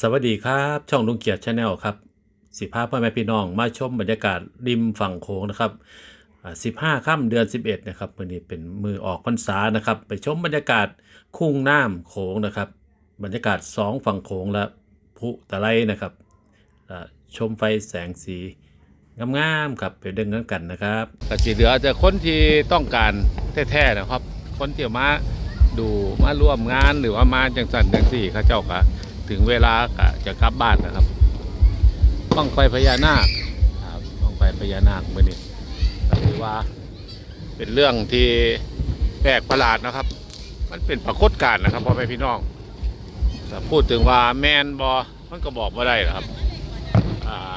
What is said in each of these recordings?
สวัสดีครับ ช่องลุงเกียรติชาแนลครับสิพาพ่อแม่พี่น้องมาชมบรรยากาศริมฝั่งโขงนะครับสิบห้าค่ำเดือน11นะครับมื่อนี้เป็นมือออกพรรษานะครับ ไปชมบรรยากาศคุ้งน้ำโขงนะครับ บรรยากาศสองฝั่งโขงและพุตะไลนะครับชมไฟแสงสีงามๆครับไปเดินกันกันนะครับก็สีเหลือแต่คนที่ต้องการแท้ๆนะครับ คนที่มาดูมาร่วมงานหรือว่ามาจังสันจังสี่เขาเจ้าก็ ถึงเวลาก็จะกลับบ้านนะครับบ้องไฟพญานาคครับบ้องไฟพญานาคมื่อนี้ก็ถือว่า เป็นเรื่องที่แปลกประหลาดนะครับ มันเป็นปรากฏการณ์นะครับพ่อแม่พี่น้องแต่พูดถึงว่าแมนบอมันก็บอกว่าได้นะครับอ่า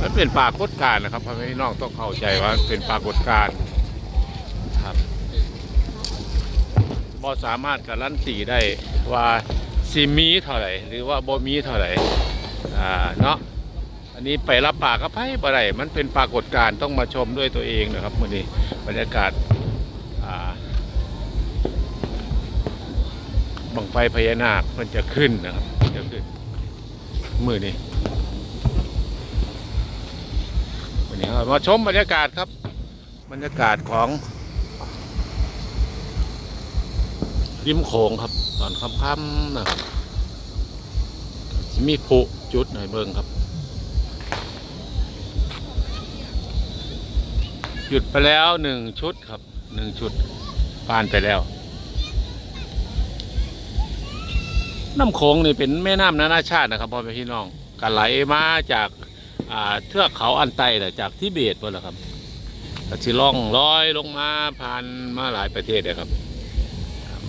มันเป็นปรากฏการณ์นะครับพ่อแม่พี่น้องต้องเข้าใจว่าเป็นปรากฏการณ์ครับบอสามารถการันตีได้ว่า ซีมีเท่าไหร่หรือว่าบมีเท่าไหร่อ่าเนาะอันนี้ไปรับปากกับไพ่บ่ได้มันเป็นปรากฏการณ์ต้องมาชมด้วยตัวเองนะครับมื่อนี้บรรยากาศอ่าบังไฟพญานาคมันจะขึ้นนะครับจะขึ้นมือนี้วันนี้มาชมบรรยากาศครับ บรรยากาศของ ริมโขงครับ ตอนค่ำๆนะครับมีผุจุดหน่อยเบิ่งครับหยุดไปแล้วหนึ่งชุดครับหนึ่งชุดผ่านไปแล้ว น้ำโขงนี่เป็นแม่น้ำนานาชาตินะครับพ่อแม่พี่น้องกันไหลมาจากาเทือกเขาอันไตนะจากทิเบตหมดแล้วครับก็สิล่องลอยลงมาผ่านมาหลายประเทศเลยครับ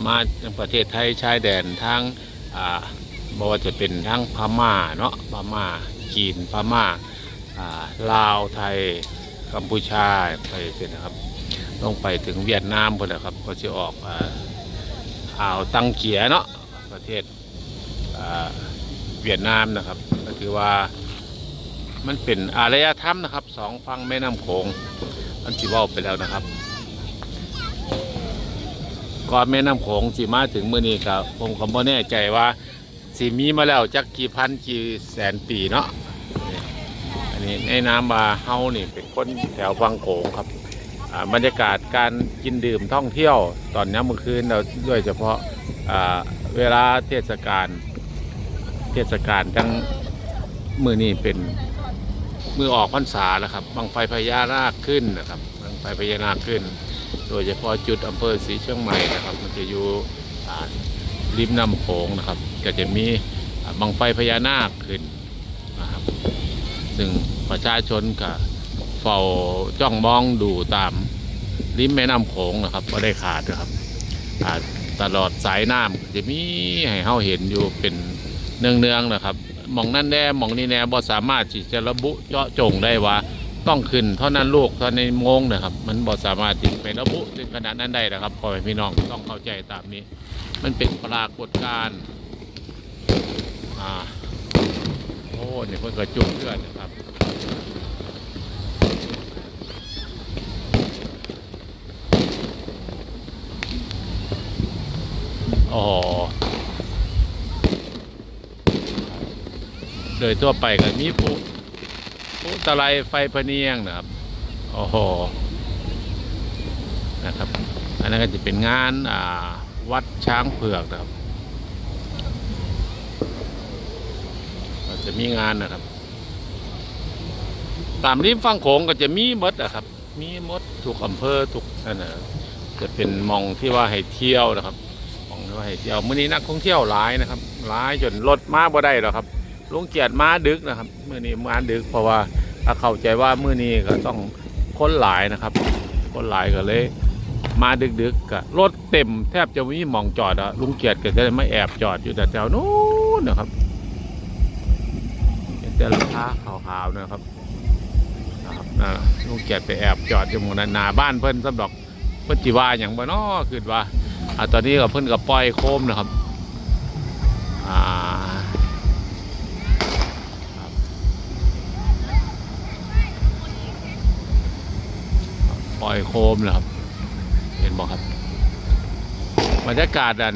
มาประเทศไทยชายแดนทางอ่าบอกว่าจะเป็นทั้งพม่าเนาะพม่าจีนพม่าอ่าลาวไทยกัมพูชาไปเสร็จนะครับลงไปถึงเวียดนามหมดแล้วครับก็จะออกอ่าอ่าวตังเกียเนาะประเทศอ่าเวียดนามนะครับก็คือว่ามันเป็นอารยธรรมนะครับสองฝั่งแม่น้ำโขงมันจีว่าไปแล้วนะครับ ก่อนแม่น้ำโขงสีมาถึงเมื่อนี้ครับผมก็บ่แน่ใจว่าสีมีมาแล้วจักกี่พันกี่แสนปีเนาะอันนี้ในน้ำมาเฮานี่เป็นคนแถวฝั่งโขงครับบรรยากาศการกินดื่มท่องเที่ยวตอนนี้เมื่อคืนเราโดยเฉพาะเวลาเทศกาลเทศกาลทั้งมือนี้เป็นมือออกพรรษาแล้วครับบังไฟพญานาคขึ้นนะครับบังไฟพญานาคขึ้น โดยเฉพาะจุดอำเภอศรีเชียงใหม่นะครับ มันจะอยู่ริมน้ำโขงนะครับ ก็จะมีบังไฟพญานาคขึ้นนะครับ ซึ่งประชาชนก็เฝ้าจ้องมองดูตามริมแม่น้ำโขงนะครับไม่ได้ขาดนะครับตลอดสายน้ำจะมีให้เฮาเห็นอยู่เป็นเนืองๆนะครับมองนั่นแน่มองนี่แน่บ่สามารถที่จะระบุเจาะจงได้ว่า ต้องขึ้นเท่านั้นลูกเท่านั้นโมงนะครับ มันบ่สามารถที่ไประบุถึงขนาดนั้นได้นะครับพ่อแม่พี่น้องต้องเข้าใจตามนี้ มันเป็นปรากฏการณ์อ่าโอ้เนี่ยเพิ่นกระจุกเลือดนะครับอ๋อโดยทั่วไปก็มีผู้ ตะไลไฟพะเนียงนะครับโอ้โหนะครับอันนั้นก็จะเป็นงานอ่าวัดช้างเผือกนะครับจะมีงานนะครับ ตามริมฝั่งโขงก็จะมีมดนะครับ มีมดทุกอำเภอทุกนั่นนะจะเป็นมองที่ว่าให้เที่ยวนะครับมองที่ว่าให้เที่ยวเมื้อนี้นักท่องเที่ยวหลายนะครับหลายจนรถมาบ่ได้หรอกครับ ลุงเกียรติมาดึกนะครับเมื่อนี้มาดึกเพราะว่าถ้าเข้าใจว่าเมื่อนี้ก็ต้องคนหลายนะครับ คนหลายก็เลย มาดึกๆกก็รถเต็มแทบจะไม่มีหมองจอดอะลุงเกียรติก็จะไม่แอบจอดอยู่แต่แถวนู้นนะครับเห็นแต่ราคาขาวๆนะครับนะครับลุงเกียรติไปแอบจอดอยู่หมู่นั้นหนาบ้านเพิ่นสำหรับเพิ่นจีว่าอย่างบ่น้อคือว่าอ่าตอนนี้ก็เพิ่นก็ปล่อยโคมนะครับอ่า ปล่อยโคมเลยครับ เห็นบอกครับบรรยากาศดัน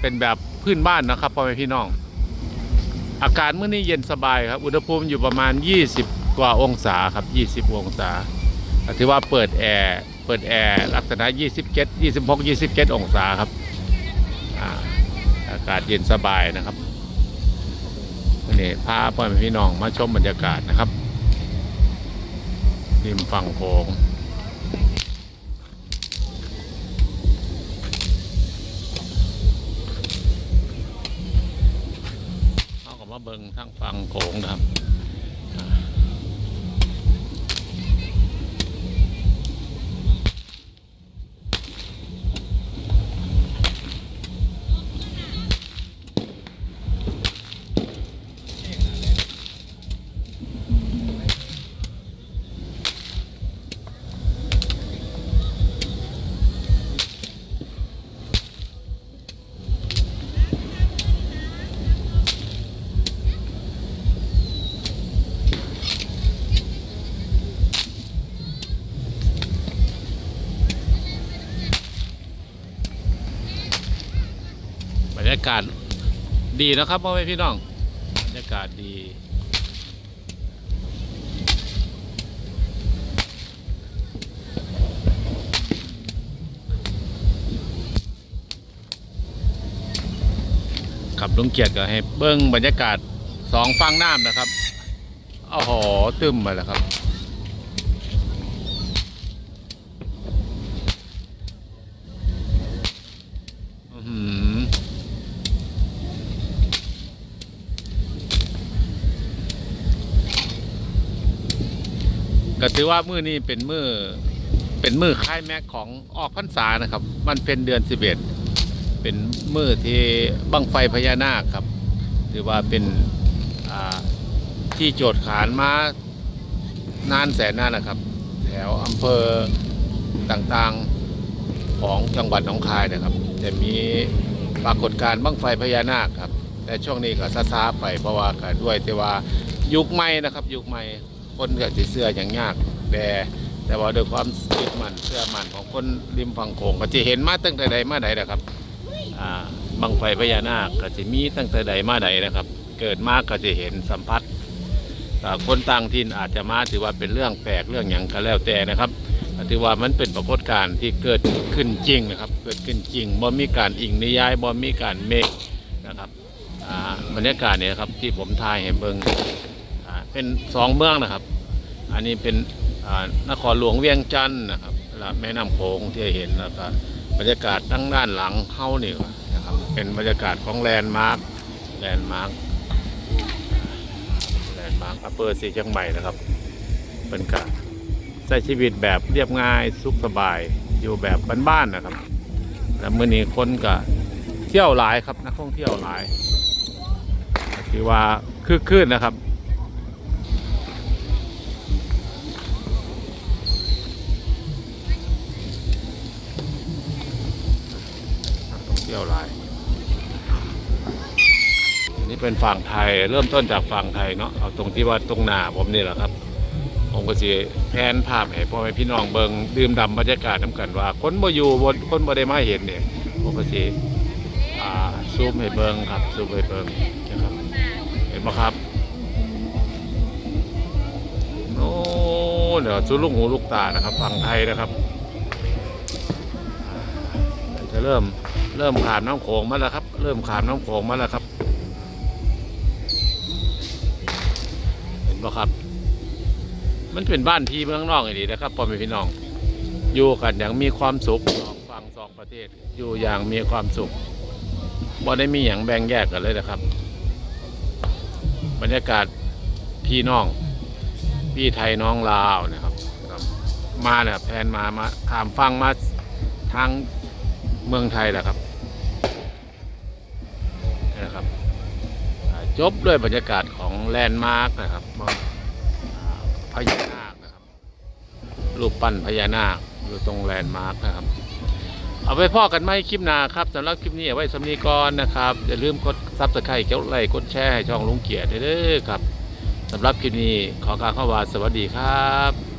เป็นแบบพื้นบ้านนะครับพ่อแม่พี่น้อง อากาศเมื่อนี้เย็นสบายครับ อุณหภูมิอยู่ประมาณ 20 กว่าองศาครับ 20 องศาถือว่าเปิดแอร์เปิดแอร์ลักษณะ 27 26 27 องศาครับอากาศเย็นสบายนะครับนนี้พาพ่อแม่พี่น้องมาชมบรรยากาศนะครับริมฝั่งโขง เบิงทั้งฝั่งโขงครับ รยากาศดีนะครับพ่อแม่พี่น้องบรรยากาศดีขับลุงเกียรติก็ให้เบิ้งบรรยากาศสองฝั่งน้ำนะครับโอ้โหตึมมาแล้วครับ อื้อหือ ก็ถือว่ามือนี้เป็นมือเป็นมือค่ายแม็กของออกพรรษานะครับ มันเป็นเดือนสิบเอ็ดเป็นมือที่บังไฟพญานาคครับ ถือว่าเป็นที่โจทย์ขานมานานแสนนานนะครับ แถวอำเภอต่างๆของจังหวัดหนองคายนะครับ จะมีปรากฏการณ์บั้งไฟพญานาคครับ แต่ช่วงนี้ก็ซาๆไปเพราะว่าก็ด้วยแต่ว่ายุคใหม่นะครับ ยุคใหม่ คนก็จะเสื้ออย่างยาก แต่แต่ว่าด้วยความยึดมั่นเสื้อมั่นของคนริมฝั่งโขงก็จะเห็นมาตั้งแต่ใดมาใดนะครับอ่าบังไฟพญานาคก็จะมีตั้งแต่ใดมาใดนะครับ เกิดมากก็จะเห็นสัมผัสคนต่างถิ่นอาจจะมาถือว่าเป็นเรื่องแปลกเรื่องอย่างก็แล้วแต่นะครับถือว่ามันเป็นปรากฏการณ์ที่เกิดขึ้นจริงนะครับ เกิดขึ้นจริงบ่มีการอิงนิยายบ่มีการเมคนะครับบรรยากาศเนี่ยครับที่ผมถ่ายให้เบิง เป็นสองเมืองนะครับ อันนี้เป็นนครหลวงเวียงจันทร์นะครับและแม่น้ำโขงที่เห็นแล้วก็บรรยากาศทั้งด้านหลังเฮานี่นะครับเป็นบรรยากาศของแลนด์มาร์คแลนด์มาร์คแลนด์มาร์คอำเภอสีเชียงใหม่นะครับเป็นการใช้ชีวิตแบบเรียบง่ายสุขสบายอยู่แบบบ้านๆนะครับแล้วมื่อนี้คนก็เที่ยวหลายครับนักท่องเที่ยวหลายถือว่าคึกคืนนะครับ ที่ยวหลายนี่เป็นฝั่งไทยเริ่มต้นจากฝั่งไทยเนาะเอาตรงที่ว่าตรงหน้าผมนี่แหละครับผมก็สิแพนภาพให้พ่อแม่พี่น้องเบิงดื่มด่ำบรรยากาศน้ำกันว่า คนบ่อยู่บนคนบ่ได้มาเห็นเนี่ยผมก็สิอ่าซูมให้เบิงครับซูมให้เบิงนะครับเห็นไหมครับโอ้เดี๋ยวสุลูกหูลูกตานะครับฝั่งไทยนะครับ จะเริ่ม เริ่มขามน้ำโขงมาแล้วครับ เริ่มขามน้ำโขงมาแล้วครับ เห็นไหครับ มันเป็นบ้านพี่เมืองนอกอย่างนี้นะครับพ่อแม่พี่น้อง อยู่กันอย่างมีความสุขสองฝั่งสองประเทศ อยู่อย่างมีความสุขบ่ได้มีอย่างแบ่งแยกกันเลยนะครับ บรรยากาศพี่น้อง พี่ไทยน้องลาวนะครับ มาเนี่ยแพนมามาขามฟังมาทางเมืองไทยแหละครับ จบด้วยบรรยากาศของแลนด์มาร์กนะครับพญานาคนะครับ รูปปั้นพญานาคอยู่ตรงแลนด์มาร์กนะครับ เอาไปพ่อกันไหมคลิปหน้าครับสำหรับคลิปนี้ไว้สำนีก่อนนะครับ อย่าลืมกดซับสไครต์กดไลค์กดแชร์ให้ช่องลุงเกียรติเด้อครับสำหรับคลิปนี้ขอกล่ารเข้าว่าสวัสดีครับ